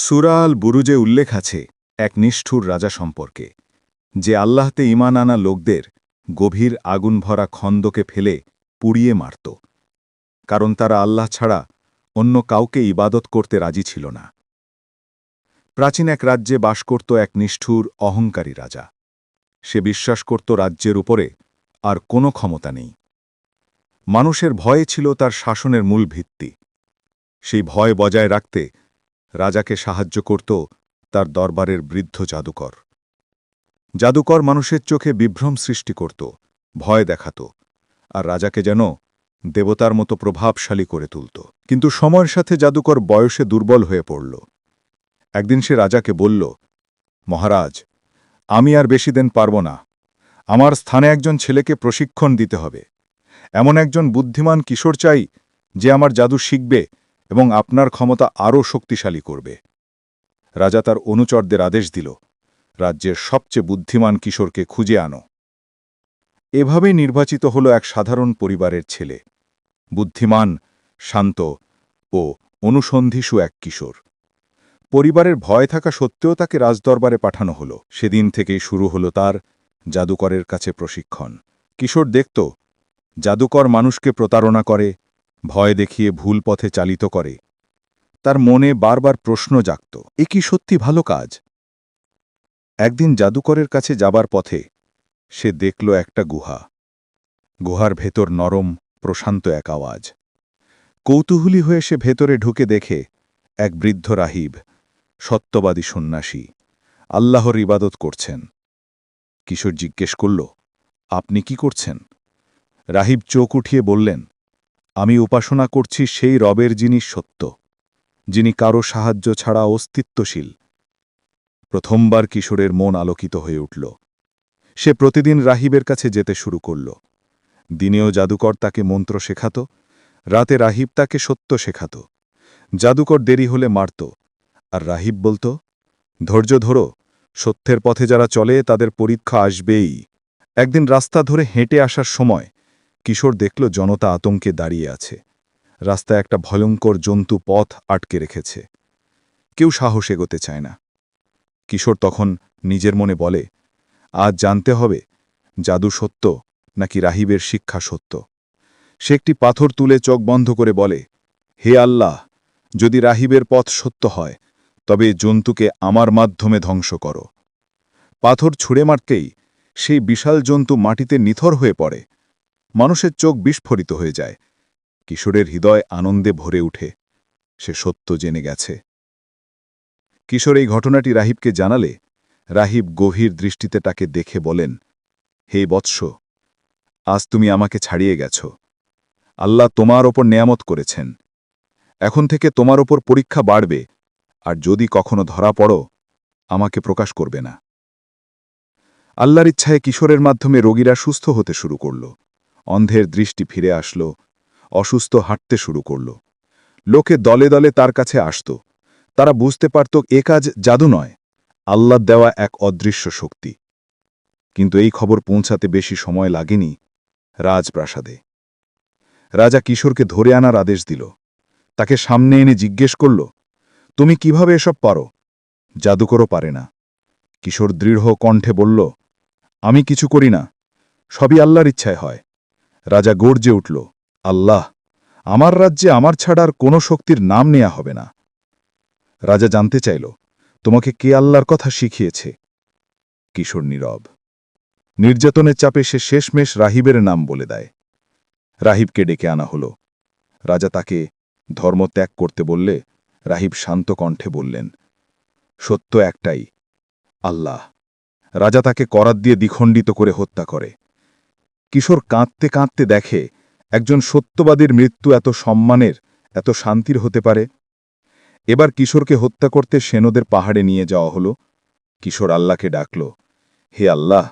সুরা আল বুরুজে উল্লেখ আছে এক নিষ্ঠুর রাজা সম্পর্কে, যে আল্লাহতে ইমান আনা লোকদের গভীর আগুন ভরা খন্দকে ফেলে পুড়িয়ে মারত, কারণ তারা আল্লাহ ছাড়া অন্য কাউকে ইবাদত করতে রাজি ছিল না। প্রাচীন এক রাজ্যে বাস করত এক নিষ্ঠুর, অহংকারী রাজা। সে বিশ্বাস করত রাজ্যের উপরে আর কোনো ক্ষমতা নেই। মানুষের ভয়ে ছিল তার শাসনের মূল ভিত্তি। সেই ভয় বজায় রাখতে রাজাকে সাহায্য করত তার দরবারের বৃদ্ধ জাদুকর। জাদুকর মানুষের চোখে বিভ্রম সৃষ্টি করত, ভয় দেখাত, আর রাজাকে যেন দেবতার মতো প্রভাবশালী করে তুলত। কিন্তু সময়ের সাথে জাদুকর বয়সে দুর্বল হয়ে পড়ল। একদিন সে রাজাকে বলল, মহারাজ, আমি আর বেশি দিন পারব না। আমার স্থানে একজন ছেলেকে প্রশিক্ষণ দিতে হবে। এমন একজন বুদ্ধিমান কিশোর চাই যে আমার জাদু শিখবে এবং আপনার ক্ষমতা আরও শক্তিশালী করবে। রাজা তার অনুচরদের আদেশ দিল, রাজ্যের সবচেয়ে বুদ্ধিমান কিশোরকে খুঁজে আনো। এভাবেই নির্বাচিত হল এক সাধারণ পরিবারের ছেলে, বুদ্ধিমান, শান্ত ও অনুসন্ধিসু এক কিশোর। পরিবারের ভয় থাকা সত্ত্বেও তাকে রাজদরবারে পাঠানো হল। সেদিন থেকেই শুরু হল তার জাদুকরের কাছে প্রশিক্ষণ। কিশোর দেখত, জাদুকর মানুষকে প্রতারণা করে ভয় দেখিয়ে ভুল পথে চালিত করে। তার মনে বারবার প্রশ্ন জাগত, এ কি সত্যি ভালো কাজ? একদিন জাদুকরের কাছে যাবার পথে সে দেখল একটা গুহা। গুহার ভেতর নরম, প্রশান্ত এক আওয়াজ। কৌতূহলী হয়ে সে ভেতরে ঢুকে দেখে এক বৃদ্ধ রাহিব, সত্যবাদী সন্ন্যাসী, আল্লাহর ইবাদত করছেন। কিশোর জিজ্ঞেস করল, আপনি কি করছেন? রাহিব চোখ উঠিয়ে বললেন আমি উপাসনা করছি সেই রবের জিনিস সত্য, যিনি কারও সাহায্য ছাড়া অস্তিত্বশীল। প্রথমবার কিশোরের মন আলোকিত হয়ে উঠল। সে প্রতিদিন রাহিবের কাছে যেতে শুরু করল। দিনেও জাদুকর তাকে মন্ত্র শেখাত, রাতে রাহিব তাকে সত্য শেখাত। জাদুকর দেরি হলে মারত, আর রাহিব বলত, ধৈর্য ধরো, সত্যের পথে যারা চলে তাদের পরীক্ষা আসবেই। একদিন রাস্তা ধরে হেঁটে আসার সময় কিশোর দেখল জনতা আতঙ্কে দাঁড়িয়ে আছে। রাস্তায় একটা ভয়ঙ্কর জন্তু পথ আটকে রেখেছে। কেউ সাহস এগোতে চায় না। কিশোর তখন নিজের মনে বলে, আজ জানতে হবে, জাদু সত্য নাকি রাহিবের শিক্ষা সত্য? সে একটি পাথর তুলে চোখ বন্ধ করে বলে, হে আল্লাহ, যদি রাহিবের পথ সত্য হয়, তবে জন্তুকে আমার মাধ্যমে ধ্বংস করো। পাথর ছুঁড়ে মারতেই সেই বিশাল জন্তু মাটিতে নিথর হয়ে পড়ে। মানুষের চোখ বিস্ফোরিত হয়ে যায়। কিশোরের হৃদয় আনন্দে ভরে উঠে সে সত্য জেনে গেছে। কিশোর এই ঘটনাটি রাহিবকে জানালে রাহিব গভীর দৃষ্টিতে তাকে দেখে বলেন, হে বৎস, আজ তুমি আমাকে ছাড়িয়ে গেছ। আল্লাহ তোমার ওপর নেয়ামত করেছেন। এখন থেকে তোমার ওপর পরীক্ষা বাড়বে, আর যদি কখনো ধরা পড়ো, আমাকে প্রকাশ করবে না। আল্লাহর ইচ্ছায় কিশোরের মাধ্যমে রোগীরা সুস্থ হতে শুরু করল। অন্ধের দৃষ্টি ফিরে আসল, অসুস্থ হাঁটতে শুরু করল। লোকে দলে দলে তার কাছে আসত। তারা বুঝতে পারত এ কাজ জাদু নয় আল্লাহ দেওয়া এক অদৃশ্য শক্তি। কিন্তু এই খবর পৌঁছাতে বেশি সময় লাগেনি রাজপ্রাসাদে। রাজা কিশোরকে ধরে আনার আদেশ দিল। তাকে সামনে এনে জিজ্ঞেস করল, তুমি কীভাবে এসব পারো? জাদুকরও পারে না। কিশোর দৃঢ় কণ্ঠে বলল, আমি কিছু করি না, সবই আল্লাহর ইচ্ছায় হয়। রাজা গর্জে উঠল, আল্লাহ, আমার রাজ্যে আমার ছাড়ার কোনো শক্তির নাম নেয়া হবে না। রাজা জানতে চাইল, তোমাকে কে আল্লাহর কথা শিখিয়েছে? কিশোর নীরব, নির্যাতনের চাপে সে শেষমেশ রাহিবের নাম বলে দেয়। রাহিবকে ডেকে আনা হল। রাজা তাকে ধর্ম ত্যাগ করতে বললে, রাহিব শান্ত কণ্ঠে বললেন, সত্য একটাই, আল্লাহ। রাজা তাকে করাত দিয়ে দ্বিখণ্ডিত করে হত্যা করে। কিশোর কাঁদতে কাঁদতে দেখে, একজন সত্যবাদীর মৃত্যু এত সম্মানের, এত শান্তির হতে পারে? এবার কিশোরকে হত্যা করতে সেনদের পাহাড়ে নিয়ে যাওয়া হল। কিশোর আল্লাহকে ডাকল, হে আল্লাহ,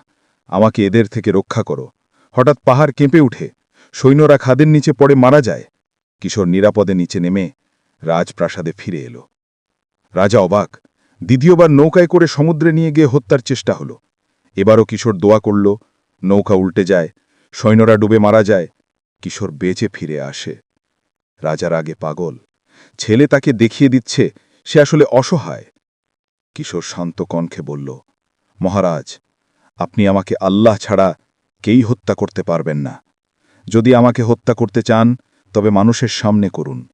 আমাকে এদের থেকে রক্ষা করো। হঠাৎ পাহাড় কেঁপে উঠে, সৈন্যরা খাদের নিচে পড়ে মারা যায়। কিশোর নিরাপদে নিচে নেমে রাজপ্রাসাদে ফিরে এলো। রাজা অবাক, দ্বিতীয়বার নৌকায় করে সমুদ্রে নিয়ে গিয়ে হত্যার চেষ্টা হল। এবারও কিশোর দোয়া করল, নৌকা উল্টে যায় সৈন্যরা ডুবে মারা যায়। কিশোর বেঁচে ফিরে আসে। রাজার আগে পাগল। ছেলে তাকে দেখিয়ে দিচ্ছে, সে আসলে অসহায়। কিশোর শান্ত কণ্ঠে বলল, মহারাজ, আপনি আমাকে আল্লাহ ছাড়া কেই হত্যা করতে পারবেন না। যদি আমাকে হত্যা করতে চান, তবে মানুষের সামনে করুন।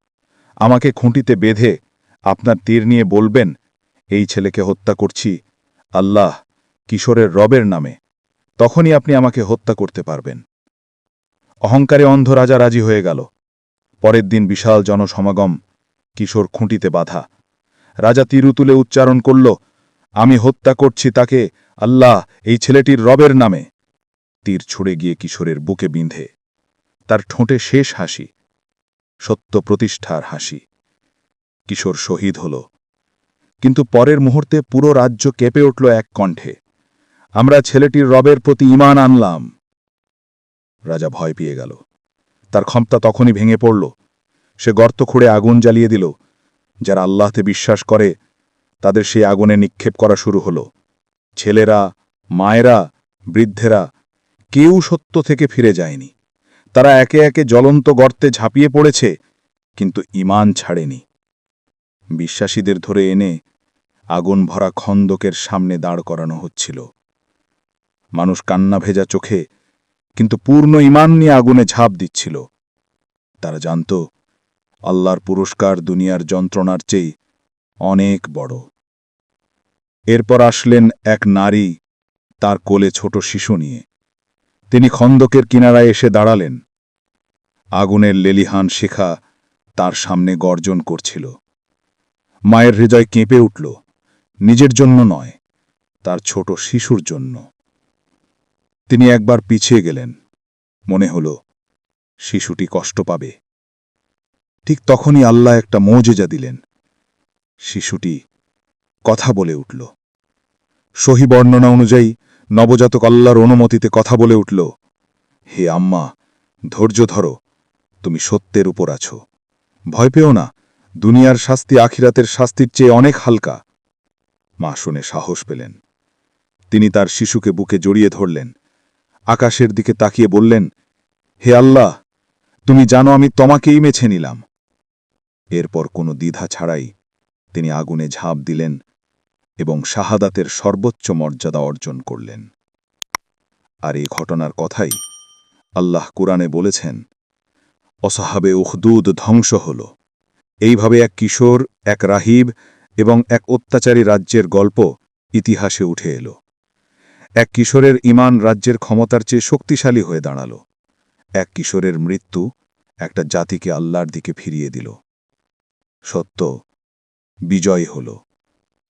আমাকে খুঁটিতে বেঁধে আপনার তীর নিয়ে বলবেন, এই ছেলেকে হত্যা করছি আল্লাহ কিশোরের রবের নামে তখনই আপনি আমাকে হত্যা করতে পারবেন। অহংকারে অন্ধ রাজা রাজি হয়ে গেল। পরের দিন বিশাল জনসমাগম কিশোর খুঁটিতে বাধা। রাজা তীরু তুলে উচ্চারণ করল, আমি হত্যা করছি তাকে, আল্লাহ, এই ছেলেটির রবের নামে। তীর ছুড়ে গিয়ে কিশোরের বুকে বিঁধে। তার ঠোঁটে শেষ হাসি, সত্য প্রতিষ্ঠার হাসি। কিশোর শহীদ হল। কিন্তু পরের মুহূর্তে পুরো রাজ্য কেঁপে উঠল এক কণ্ঠে। আমরা ছেলেটির রবের প্রতি ইমান আনলাম। রাজা ভয় পেয়ে গেল। তার ক্ষমতা তখনই ভেঙে পড়ল। সে গর্ত খুঁড়ে আগুন জ্বালিয়ে দিল। যারা আল্লাহতে বিশ্বাস করে, তাদের সেই আগুনে নিক্ষেপ করা শুরু হল। ছেলেরা, মায়েরা, বৃদ্ধেরা, কেউ সত্য থেকে ফিরে যায়নি। তারা একে একে জ্বলন্ত গর্তে ঝাঁপিয়ে পড়েছে, কিন্তু ইমান ছাড়েনি। বিশ্বাসীদের ধরে এনে আগুন ভরা খন্দকের সামনে দাঁড় করানো হচ্ছিল। মানুষ কান্না ভেজা চোখে, কিন্তু পূর্ণ ইমান নিয়ে আগুনে ঝাঁপ দিচ্ছিল। তারা জানত, আল্লাহর পুরস্কার দুনিয়ার যন্ত্রণার চেয়ে অনেক বড়। এরপর আসলেন এক নারী তার কোলে ছোট শিশু নিয়ে। তিনি খন্দকের কিনারায় এসে দাঁড়ালেন। আগুনের লেলিহান শিখা তার সামনে গর্জন করছিল। মায়ের হৃদয় কেঁপে উঠল, নিজের জন্য নয়, তার ছোট শিশুর জন্য। তিনি একবার পিছিয়ে গেলেন। মনে হল, শিশুটি কষ্ট পাবে। ঠিক তখনই আল্লাহ একটা মৌজেজা দিলেন। শিশুটি কথা বলে উঠল। সহি বর্ণনা অনুযায়ী নবজাতক আল্লাহর অনুমতিতে কথা বলে উঠল, হে আম্মা, ধৈর্য ধরো, তুমি সত্যের উপর আছো। ভয় পেও না, দুনিয়ার শাস্তি আখিরাতের শাস্তির চেয়ে অনেক হালকা। মা শুনে সাহস পেলেন। তিনি তার শিশুকে বুকে জড়িয়ে ধরলেন। আকাশের দিকে তাকিয়ে বললেন, হে আল্লাহ, তুমি জানো আমি তোমাকেই মেছে নিলাম। এরপর কোনো দ্বিধা ছাড়াই তিনি আগুনে ঝাঁপ দিলেন এবং শাহাদাতের সর্বোচ্চ মর্যাদা অর্জন করলেন। আর এই ঘটনার কথাই আল্লাহ কুরআনে বলেছেন, অসাহাবে উখদুদ ধ্বংস হল। এইভাবে এক কিশোর, এক রাহিব এবং এক অত্যাচারী রাজ্যের গল্প ইতিহাসে উঠে এল। এক কিশোরের ইমান রাজ্যের ক্ষমতার চেয়ে শক্তিশালী হয়ে দাঁড়াল। এক কিশোরের মৃত্যু একটা জাতিকে আল্লাহর দিকে ফিরিয়ে দিল। সত্য, বিজয় হল।